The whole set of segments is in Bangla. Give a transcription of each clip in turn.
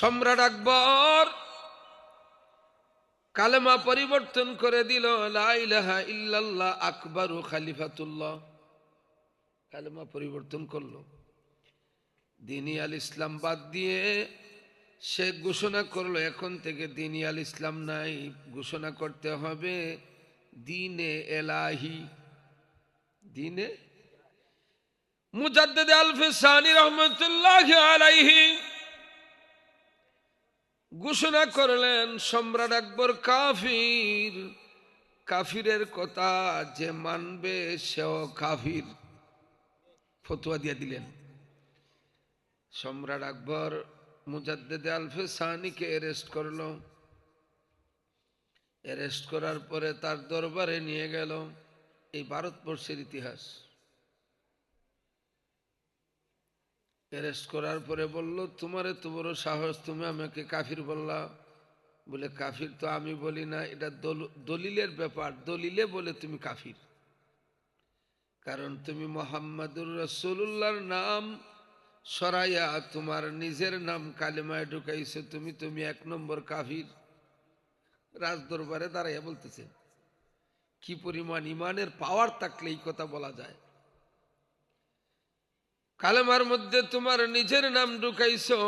সম্রাট আকবর কালেমা পরিবর্তন করে দিল, লা ইলাহা ইল্লাল্লাহ আকবর খালিফাতুল্লাহ। কালেমা পরিবর্তন করল। দিনী আল ইসলাম বাদ দিয়ে সে ঘোষণা করল, এখন থেকে দিনী আল ইসলাম নাই, ঘোষণা করতে হবে দিনে এলাহি। দিনে? মুজাদ্দেদ আলফে সানি রহমতুল্লাহ আলাইহি ঘোষণা করলেন, সম্রাট আকবর কাফির। কাফিরের কথা যে মানবে, সেও কাফির। ফতুয়া দিয়ে দিলেন। সম্রাট আকবর মুজাদ্দেদ আলফে সানিকে অ্যারেস্ট করল। অ্যারেস্ট করার পরে তার দরবারে নিয়ে গেল। এই ভারতবর্ষের ইতিহাস। অ্যারেস্ট করার পরে বলল, তোমার এত বড় সাহস, তুমি আমাকে কাফির বললা। বলে, কাফির তো আমি বলি না, এটা দলিলের ব্যাপার। দলিলে বলে তুমি কাফির। কারণ তুমি মোহাম্মদুর রসুল্লাহর নাম সরাইয়া তোমার নিজের নাম কালিমায় ঢুকাইছো, তুমি তুমি এক নম্বর কাফির। রাজ দরবারে দাঁড়াইয়া বলতেছে, কি পরিমাণ ইমানের পাওয়ার থাকলে এই কথা বলা যায়? কালেমার মধ্যে তোমার নিজের নাম ঢুকাইছো।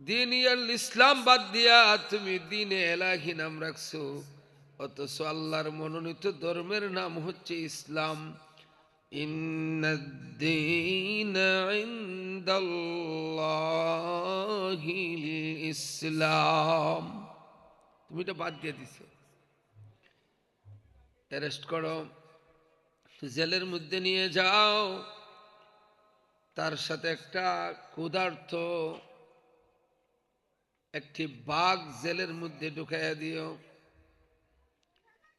দিন ইসলাম বাদ দিয়া তুমি দিনে এলাহি নাম রাখছো। অথচ আল্লাহর মনোনীত ধর্মের নাম হচ্ছে ইসলাম। ইসলাম তুমি এটা বাদ দিয়ে দিছো। অ্যারেস্ট করো। জেলের মধ্যে নিয়ে যাও। তার সাথে একটা ক্ষুধার্থ একটি বাঘ জেলের মধ্যে ঢুকাইয়া দিও।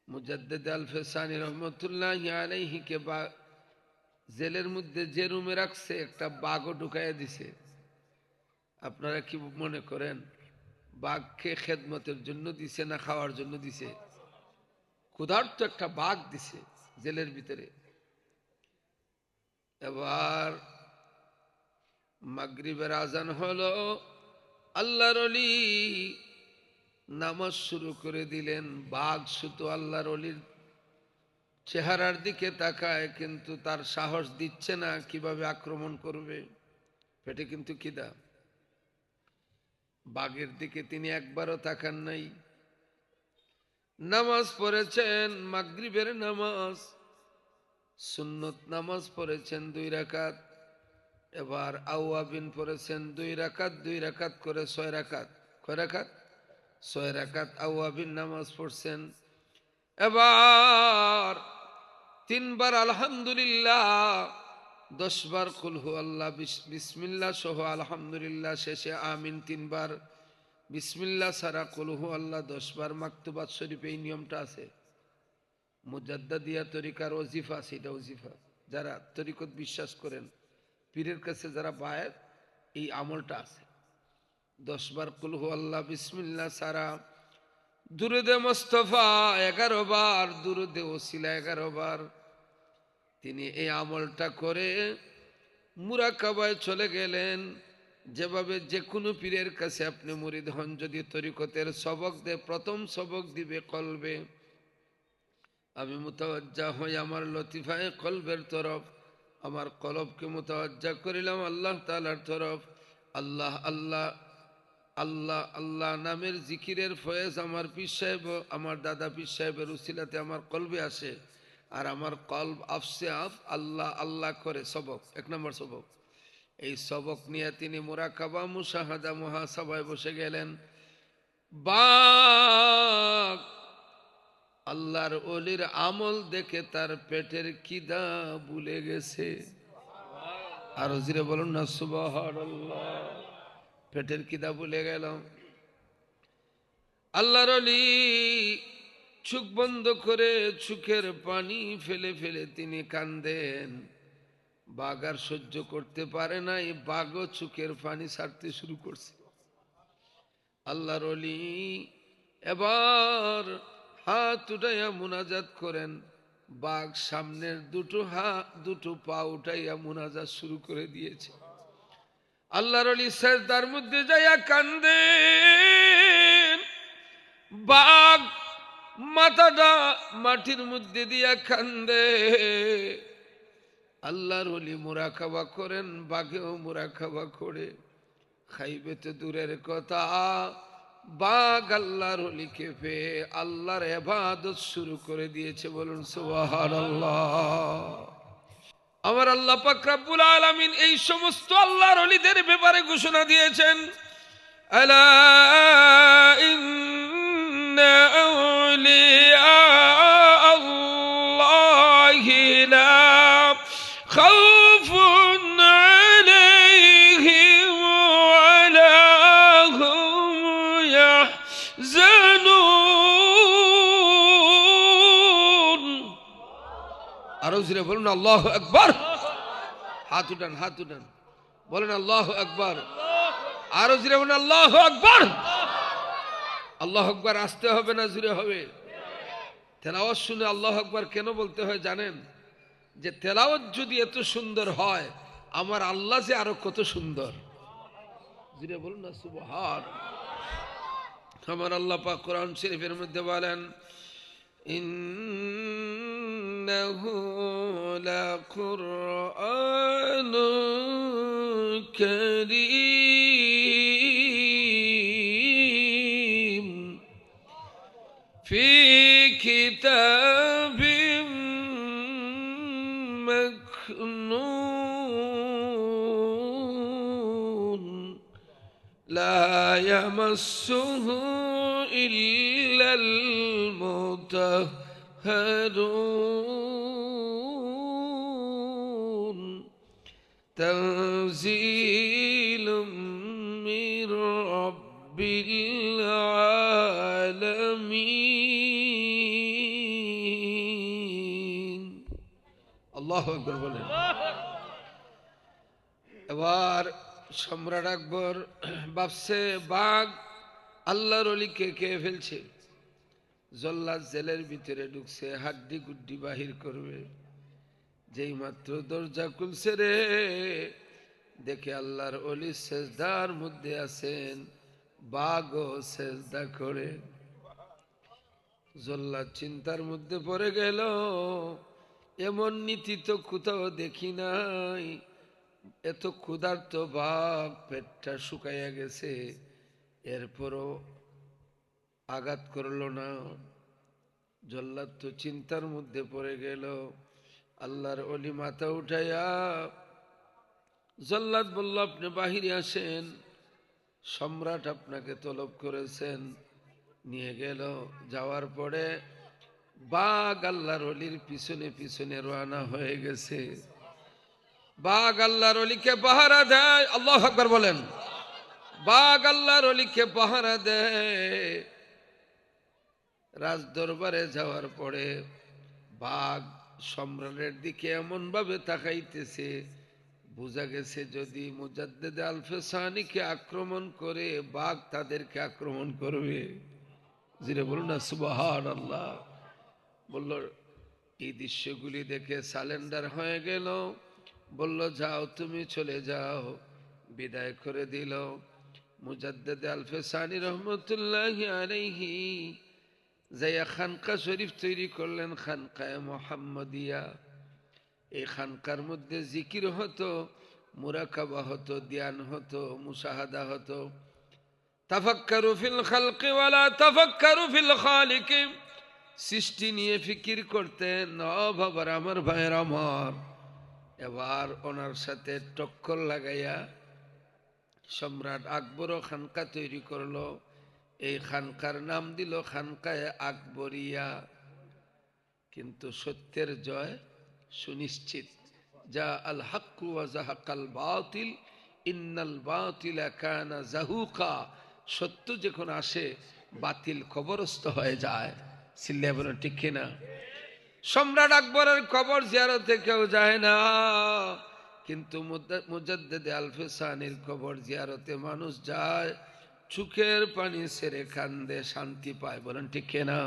মুজাদ্দেদ আল ফেসানি রহমতুল্লাহ আলাইহিকে বা জেলের মধ্যে যে রুমে রাখছে, একটা বাঘও ঢুকাইয়া দিছে। আপনারা কি মনে করেন, বাঘকে খেদমতের জন্য দিছে না খাওয়ার জন্য দিছে? ক্ষুধার্ত একটা বাঘ দিছে জেলের ভিতরে। এবার মাগরিবের আজান হলো। আল্লাহর অলি নামাজ শুরু করে দিলেন। বাঘ শুধু আল্লাহর অলির চেহারার দিকে তাকায়, কিন্তু তার সাহস দিচ্ছে না কীভাবে আক্রমণ করবে। পেটে কিন্তু কিদা বাঘের দিকে তিনি একবারও তাকান নাই। নামাজ পড়েছেন, মাগরিবের নামাজ, সুন্নত নামাজ পড়েছেন দুই রাকাত। এবার আউয়াবিন পড়েছেন দুই রাকাত দুই রাকাত করে ছয় রাকাত। কয় রাকাত? ছয় রাকাত আউয়াবিন নামাজ পড়ছেন। এবার তিনবার আলহামদুলিল্লাহ, দশবার কুলহু আল্লাহ বিস- বিসমিল্লাহ সহ আলহামদুলিল্লাহ শেষে আমিন তিনবার। বিসমিল্লাহ সারা কুলহু আল্লাহ দশবার মাকতুবাদ শরীফ এই নিয়মটা আছে। মুজাদ্দা দিয়া তরিকার ওজিফা সেটা ওজিফা। যারা তরিকত বিশ্বাস করেন। পীরের কাছে যারা বায়ের এই আমলটা আছে। দশবার কুলহু আল্লাহ বিসমিল্লাহ সারা। দুরুদে মোস্তফা এগারো বার, দুরুদে ওসিলা এগারো বার। তিনি এই আমলটা করে মুরাকাবায় চলে গেলেন। যেভাবে যে কোনো পীরের কাছে আপনি মুরিদ হন, যদি তরিকতের সবক দে প্রথম সবক দিবে কলবে। আমি মুতাওয়াজ্জা হই আমার লতিফায় কলবের তরফ। আমার কলবকে মুতাওয়াজ্জা করিলাম আল্লাহ তালার তরফ। আল্লাহ আল্লাহ আল্লাহ আল্লাহ নামের জিকিরের ফয়েজ আমার পীর সাহেব, আমার দাদা পীর সাহেবের উসিলাতে আমার কলবে আসে। আর আমার কলব আফসে আফ, আল্লাহ আল্লাহ করে সবক, এক নম্বর সবক। এই সবক নিয়ে তিনি মোরাকাবা মুসাহাদা মহাসভায় বসে গেলেন। বাক আল্লাহর অলির আমল দেখে তার পেটের কিদা ভুলে গেছে। আরও জিরে বলুন না সুবাহ পেটের কিদা ভুলে গেল। আল্লাহর অলি চোখ বন্ধ করে চোখের পানি ফেলে ফেলে তিনি কান্দেন। বাঘ আর সহ্য করতে পারে না এই বাঘও চোখের পানি ছাড়তে শুরু করছে। আল্লাহর অলি এবার হাত উঠাইয়া মুনাজাত করেন। বাঘ সামনের দুটো হাত, দুটো পা উঠাইয়া মুনাজাত শুরু করে দিয়েছে। আল্লাহর অলি সেজদার মধ্যে যাইয়া কান্দে বাঘ মাথাটা মাটির মধ্যে দিয়া কান্দে। আল্লাহর অলি মোরা খাওয়া করেন, বাঘেও মোরা খাওয়া করে। খাইবে তো দূরের কথা। বাঘ আল্লাহর অলিকে পেয়ে আল্লাহর এবাদত শুরু করে দিয়েছে, বলুন সুবাহান আমার আল্লাহ পাক আলমিন আলামিন এই সমস্ত আল্লাহর অলিদের ব্যাপারে ঘোষণা দিয়েছেন, আলা আরও জোরে বলুন, আল্লাহ আকবার। হাত উঠান হাত উঠান। বলেন, আল্লাহ আকবার। আরও জোরে বলুন, আল্লাহ আকবার। আল্লাহ আকবার, আসতে হবে না জুড়ে হবে? তেলাওয়াত শুনে আল্লাহ আকবার কেন বলতে হয় জানেন? যে তেলাওয়াত যদি এত সুন্দর হয়, আমার আল্লাহ যে আরও কত সুন্দর। জুড়ে বলুন না, সুবহান। আমার আল্লাহ পাক কোরআন শরীফের মধ্যে বলেন إنه لقرآن كريم. في كتاب مكنون. لا يمسه إلا المطهرون تنزيل من رب العالمين الله أكبر বলেন এবার সম্রাট আকবর ভাবছে বাঘ আল্লাহর অলিকে কে ফেলছে জল্লাদ জেলের ভিতরে ঢুকছে, হাড্ডি গুড্ডি বাহির করবে। যেই মাত্র দরজা খুলছে রে, দেখে আল্লাহর অলি সেজদার মধ্যে আছেন, বাঘও সেজদা করে। জল্লাদ চিন্তার মধ্যে পড়ে গেল, এমন নীতি তো কোথাও দেখি নাই। এত ক্ষুধার্ত বাঘ পেটটা শুকাইয়া গেছে, এরপরও আঘাত করল না। জল্লাদ তো চিন্তার মধ্যে পড়ে গেল। আল্লাহর অলি মাথা উঠাইয়া জল্লাদ বলল, আপনি বাহিরে আসেন। সম্রাট আপনাকে তলব করেছেন। নিয়ে গেল। যাওয়ার পরে বাঘ আল্লাহর অলির পিছনে পিছনে রওনা হয়ে গেছে। বাঘ আল্লাহর অলিকে পাহারা দেয়। আল্লাহ আকবার বলেন। বাঘ আল্লাহর অলিকে পাহারা দেয়। রাজ দরবারে যাওয়ার পরে বাঘ সম্রাটের দিকে এমন ভাবে তাকাইতেছে, বোঝা গেছে যদি মুজাদ্দেদ আলফেসানিকে আক্রমণ করে বাঘ তাদেরকে আক্রমণ করবে। জিরে বলুন না সুবাহান আল্লাহ বলল, এই দৃশ্যগুলি দেখে সালেন্ডার হয়ে গেল। বলল, যাও তুমি চলে যাও। বিদায় করে দিল। মুজাদ্দেদ আলফেসানি রহমতুল্লাহ আলাইহি যাইয়া খানকা শরীফ তৈরি করলেন খানকায় মোহাম্মদিয়া। এই খানকার মধ্যে জিকির হতো, মুরাকাবা হতো, ধ্যান হতো মুসাহাদা হতো। তাফাক্কারু ফিল খালকি ওয়ালা তাফাক্কারু ফিল সৃষ্টি নিয়ে ফিকির করতেন, ও বাবার আমার ভাইয়ের আমার এবার ওনার সাথে টক্কর লাগাইয়া সম্রাট আকবরও খানকা তৈরি করল। এই খানকার নাম দিল খানকায় আকবরিয়া। কিন্তু সত্যের জয় সুনিশ্চিত। যা আল হাক্কু জাহাকাল বাতিল, ইন্নাল বাতিল কানা জাহুকা। সত্য যখন আসে, বাতিল কবরস্থ হয়ে যায়। সিল্লে বলেন ঠিক কিনা সম্রাট আকবরের কবর জিয়ারতে কেউ যায় না। কিন্তু মুজাদ্দেদে আলফেসানির কবর জিয়ারতে মানুষ যায়। চুকের পানি সেরে কান্দে শান্তি পায় বলেন ঠিক কিনা?